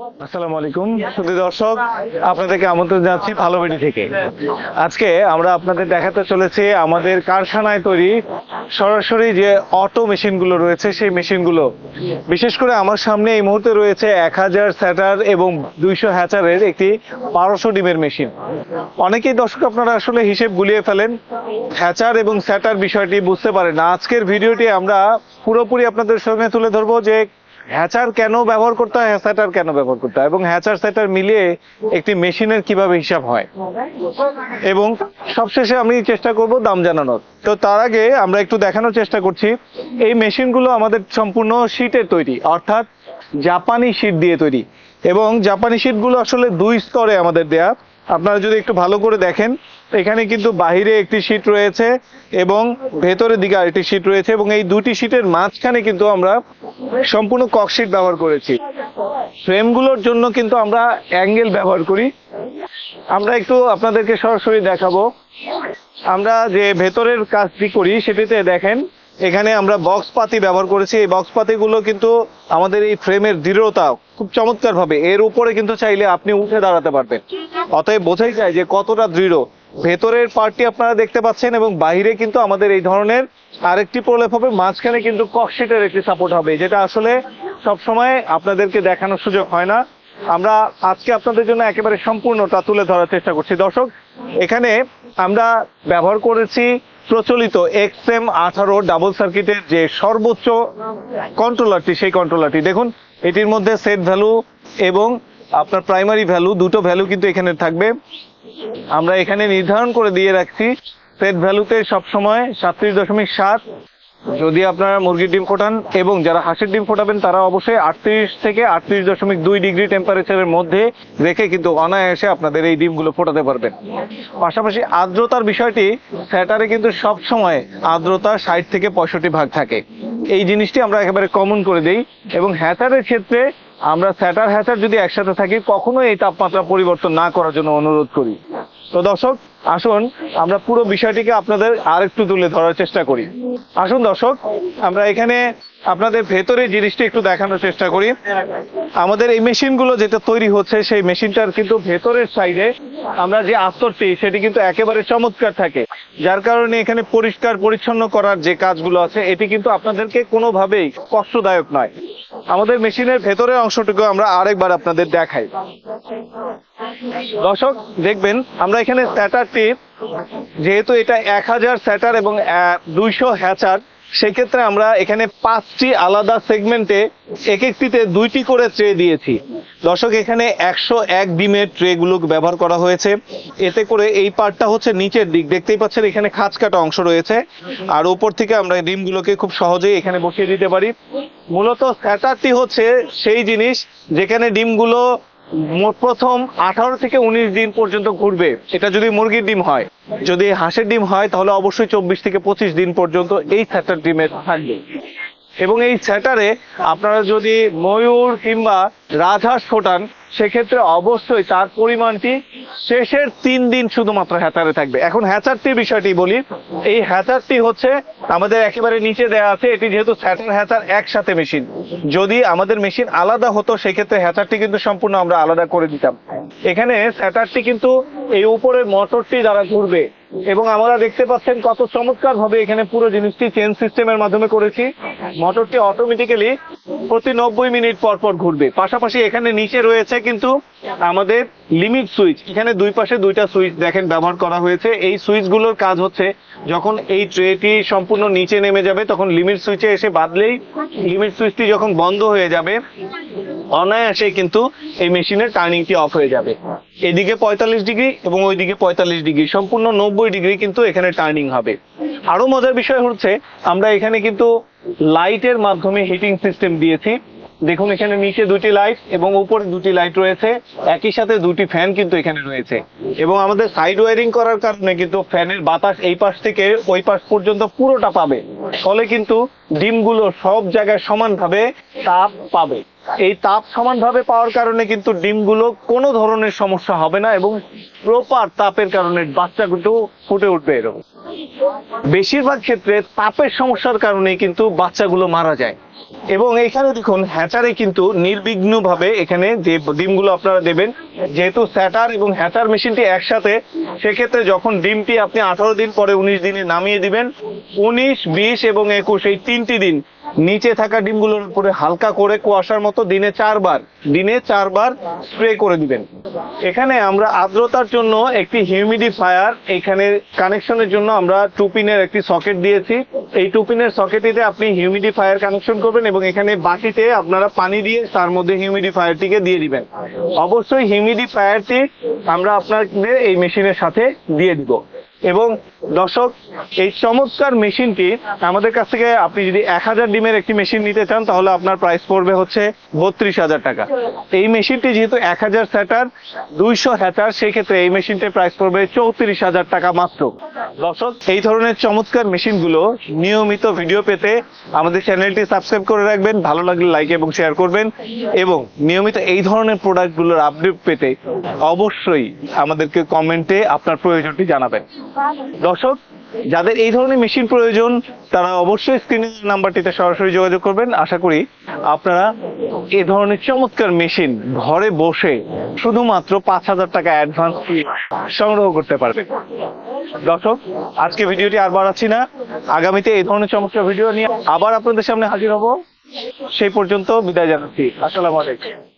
আসসালামু আলাইকুম, সুধী দর্শক, আপনাদেরকে আমন্ত্রণ জানাচ্ছি ভালোবেড়ি থেকে। আজকে আমরা আপনাদের দেখাতে চলেছি আমাদের কারখানায় তৈরি সরাসরি যে অটো মেশিনগুলো রয়েছে, সেই মেশিনগুলো। বিশেষ করে আমার সামনে এই মুহূর্তে রয়েছে এক হাজার স্যাটার এবং দুইশো হ্যাচারের একটি বারোশো ডিমের মেশিন। অনেকেই দর্শক আপনারা আসলে হিসেব গুলিয়ে ফেলেন, হ্যাচার এবং স্যাটার বিষয়টি বুঝতে পারেন না। আজকের ভিডিওটি আমরা পুরোপুরি আপনাদের সামনে তুলে ধরবো যে হ্যাচার কেন ব্যবহার করতে হয়, হ্যাচার কেন ব্যবহার করতে হয়? এবং হ্যাচার স্যাটার মিলিয়ে একটি মেশিনের কীভাবে হিসাব হয়? এবং সবশেষে আমি চেষ্টা করব দাম জানানোর। তো তার আগে আমরা একটু দেখানোর চেষ্টা করছি। এই মেশিনগুলো আমাদের সম্পূর্ণ শীটের তৈরি, অর্থাৎ জাপানি শীট দিয়ে তৈরি। এবং জাপানি শীটগুলো আসলে দুই স্তরে আমাদের দেয়া। আপনারা যদি একটু ভালো করে দেখেন, এখানে কিন্তু বাহিরে একটি শীট রয়েছে এবং ভেতরের দিকে আরেকটি শীট রয়েছে এবং এই দুটি শীটের মাঝখানে কিন্তু আমরা সম্পূর্ণ ককশিট ব্যবহার করেছি। ফ্রেমগুলোর জন্য কিন্তু আমরা অ্যাঙ্গেল ব্যবহার করি। আমরা একটু আপনাদেরকে সরাসরি দেখাবো। আমরা যে ভেতরের কাজটি করি, সেটিতে দেখেন এখানে আমরা বক্স পাতি ব্যবহার করেছি। এই বক্স পাতিগুলো কিন্তু আমাদের এই ফ্রেমের দৃঢ়তা খুব চমৎকার ভাবে এর উপরে কিন্তু চাইলে আপনি উঠে দাঁড়াতে পারবেন। অতএব বোঝাই যায় যে কতটা দৃঢ়। ভেতরের পার্টটি আপনারা দেখতে পাচ্ছেন এবং বাইরে কিন্তু আমাদের এই ধরনের আরেকটি প্রলেপ হবে, মাঝখানে কিন্তু ককশিটের একটি সাপোর্ট হবে, যেটা আসলে সবসময় আপনাদেরকে দেখানোর সুযোগ হয় না। আমরা আজকে আপনাদের জন্য একেবারে সম্পূর্ণটা তুলে ধরার চেষ্টা করছি। দর্শক, এখানে আমরা ব্যবহার করেছি প্রচলিত এক্স এম আঠারো ডাবল সার্কিটের যে সর্বোচ্চ কন্ট্রোলারটি সেই কন্ট্রোলারটি দেখুন, এটির মধ্যে সেট ভ্যালু এবং আপনার প্রাইমারি ভ্যালু দুটো ভ্যালু কিন্তু এখানে থাকবে। আমরা এখানে নির্ধারণ করে দিয়ে রাখছি সেট ভ্যালুতে সবসময় সাতত্রিশ দশমিক সাত যদি আপনারা মুরগির ডিম ফোটান এবং যারা হাঁসের ডিম ফোটাবেন, তারা অবশ্যই আটত্রিশ থেকে আটত্রিশ দশমিক দুই ডিগ্রি টেম্পারেচারের মধ্যে রেখে কিন্তু অনায়াসে আপনাদের এই ডিমগুলো ফোটাতে পারবেন। পাশাপাশি আর্দ্রতার বিষয়টি স্যাটারে কিন্তু সব সময় আর্দ্রতা ষাট থেকে পঁয়ষট্টি ভাগ থাকে। এই জিনিসটি আমরা একেবারে কমন করে দিই এবং হ্যাচারের ক্ষেত্রে আমরা স্যাটার হ্যাচার যদি একসাথে থাকি কখনো এই তাপমাত্রা পরিবর্তন না করার জন্য অনুরোধ করি। তো দর্শক আসুন, আমরা পুরো বিষয়টিকে আপনাদের আরেকটু তুলে ধরার চেষ্টা করি। আসুন দর্শক, আমরা এখানে আপনাদের ভেতরে জিনিসটা একটু দেখানোর চেষ্টা করি। আমাদের এই মেশিনগুলো যেটা তৈরি হচ্ছে, সেই মেশিনটার কিন্তু ভেতরের সাইডে আমরা যে আস্তরটি, সেটি কিন্তু একেবারে চমৎকার থাকে। যার কারণে এখানে পরিষ্কার, পরিচ্ছন্ন করার যে কাজগুলো আছে, এটি কিন্তু আপনাদেরকে কোনোভাবেই কষ্টদায়ক নয়। আমাদের মেশিনের ভেতরের অংশটুকু আমরা আরেকবার আপনাদের দেখাই। দর্শক, দেখবেন, আমরা এখানে স্যাটারটি, যেহেতু এটা এক হাজার স্যাটার এবং দুইশো হ্যাচার, সেক্ষেত্রে আমরা এখানে পাঁচটি আলাদা সেগমেন্টে এক একটিতে দুইটি করে ট্রে দিয়েছি। দর্শক, এখানে একশো এক ডিমের ট্রে গুলো ব্যবহার করা হয়েছে। এতে করে এই পার্টটা হচ্ছে নিচের দিক। দেখতেই পাচ্ছেন, এখানে খাঁজ কাটা অংশ রয়েছে। আর উপর থেকে আমরা ডিমগুলোকে খুব সহজেই এখানে বসিয়ে দিতে পারি। মূলত স্যাটারটি হচ্ছে সেই জিনিস যেখানে ডিমগুলো প্রথম আঠারো থেকে উনিশ দিন পর্যন্ত ঘুরবে। এটা যদি মুরগির ডিম হয়। যদি হাঁসের ডিম হয়, তাহলে অবশ্যই চব্বিশ থেকে পঁচিশ দিন পর্যন্ত এই স্যাটার ডিমের থাকবে। এবং এই স্যাটারে আপনারা যদি ময়ূর কিংবা রাজহাঁস ফোটান সেক্ষেত্রে অবশ্যই তার পরিমাণটি শেষের তিন দিন শুধুমাত্র হ্যাচারে থাকবে। এখন হ্যাচারটির বিষয়টি বলি। এই হ্যাচারটি হচ্ছে আমাদের একেবারে নিচে দেওয়া আছে। এটি যেহেতু স্যাটার হ্যাচার একসাথে মেশিন। যদি আমাদের মেশিন আলাদা হতো, সেক্ষেত্রে হ্যাচারটি কিন্তু সম্পূর্ণ আমরা আলাদা করে দিতাম। এখানে স্যাটারটি কিন্তু এই উপরের মোটরটি দ্বারা ঘুরবে। এবং আমরা দেখতে পাচ্ছেন কত চমৎকার ভাবে এখানে পুরো জিনিসটি চেন সিস্টেমের মাধ্যমে করেছি। মোটরটি অটোমেটিক্যালি প্রতি নব্বই মিনিট পর পর ঘুরবে। পাশাপাশি এখানে নিচে রয়েছে কিন্তু আমাদের লিমিট সুইচ এখানে দুই পাশে দুইটা সুইচ দেখেন ব্যবহার করা হয়েছে। এই সুইচগুলোর কাজ হচ্ছে, যখন এই ট্রেটি সম্পূর্ণ নিচে নেমে যাবে, তখন লিমিট সুইচে এসে বাদলেই লিমিট সুইচটি যখন বন্ধ হয়ে যাবে, অনায়াসে কিন্তু এই মেশিনের টার্নিংটি অফ হয়ে যাবে। এদিকে পঁয়তাল্লিশ ডিগ্রি এবং ওইদিকে পঁয়তাল্লিশ ডিগ্রি, সম্পূর্ণ নব্বই ডিগ্রি কিন্তু এখানে টার্নিং হবে। আরও মজার বিষয় হচ্ছে, আমরা এখানে কিন্তু লাইটের মাধ্যমে হিটিং সিস্টেম দিয়েছি। দেখুন, এখানে নিচে দুটি লাইট এবং উপরে দুটি লাইট রয়েছে। একই সাথে দুটি ফ্যান কিন্তু এখানে রয়েছে। এবং আমাদের সাইড ওয়ারিং করার কারণে কিন্তু ফ্যানের বাতাস এই পাশ থেকে ওই পাশ পর্যন্ত পুরোটা পাবে। ফলে কিন্তু ডিমগুলো সব জায়গায় সমানভাবে তাপ পাবে। এই তাপ সমানভাবে পাওয়ার কারণে কিন্তু ডিমগুলো কোনো ধরনের সমস্যা হবে না এবং প্রপার তাপের কারণে বাচ্চা কিন্তু ফুটে উঠবে এরকম। বেশিরভাগ ক্ষেত্রে তাপের সমস্যার কারণে কিন্তু বাচ্চাগুলো মারা যায়। এবং এখানে দেখুন, হ্যাচারে কিন্তু নির্বিঘ্ন ভাবে এখানে যে ডিমগুলো আপনারা দেবেন, যেহেতু স্যাটার এবং হ্যাচার মেশিনটি একসাথে, সেক্ষেত্রে যখন ডিমটি আপনি আঠারো দিন পরে উনিশ দিনে নামিয়ে দিবেন, উনিশ, বিশ এবং একুশ, এই তিনটি দিন নিচে থাকা ডিমগুলোর উপরে হালকা করে কুয়াশার মতো দিনে চারবার দিনে চারবার স্প্রে করে দিবেন। এখানে আমরা আর্দ্রতার জন্য একটি হিউমিডিফায়ার এখানে কানেকশনের জন্য আমরা টু পিনের একটি সকেট দিয়েছি। এই টু পিনের সকেটিতে আপনি হিউমিডিফায়ার কানেকশন করবেন এবং এখানে বাটিতে আপনারা পানি দিয়ে তার মধ্যে হিউমিডিফায়ারটিকে দিয়ে দিবেন। অবশ্যই হিউমিডিফায়ারটি আমরা আপনাদের এই মেশিনের সাথে দিয়ে দিব। এবং দর্শক, এই চমৎকার মেশিনটি আমাদের কাছ থেকে আপনি যদি এক হাজার ডিমের একটি মেশিন নিতে চান, তাহলে আপনার প্রাইস পড়বে হচ্ছে বত্রিশ হাজার টাকা। এই মেশিনটি যেহেতু এক হাজার স্যাটার দুইশো হ্যাচার সেই ক্ষেত্রে এই মেশিনটির প্রাইস পড়বে চৌত্রিশ হাজার টাকা মাত্র। দর্শক, এই ধরনের চমৎকার মেশিনগুলো নিয়মিত ভিডিও পেতে আমাদের চ্যানেলটি সাবস্ক্রাইব করে রাখবেন, ভালো লাগলে লাইক এবং শেয়ার করবেন এবং নিয়মিত এই ধরনের প্রোডাক্টগুলোর আপডেট পেতে অবশ্যই আমাদেরকে কমেন্টে আপনার প্রয়োজনটি জানাবেন। দর্শক, যাদের এই ধরনের মেশিন প্রয়োজন, তারা অবশ্যই স্ক্রিনের নাম্বারটিতে সরাসরি যোগাযোগ করবেন। আশা করি আপনারা এ ধরনের চমৎকার মেশিন ঘরে বসে শুধুমাত্র পাঁচ হাজার টাকা অ্যাডভান্স সংগ্রহ করতে পারবেন। দর্শক, আজকে ভিডিওটি আর বাড়াচ্ছি না। আগামীতে এই ধরনের চমৎকার ভিডিও নিয়ে আবার আপনাদের সামনে হাজির হব। সেই পর্যন্ত বিদায় জানাচ্ছি। আসসালামু আলাইকুম।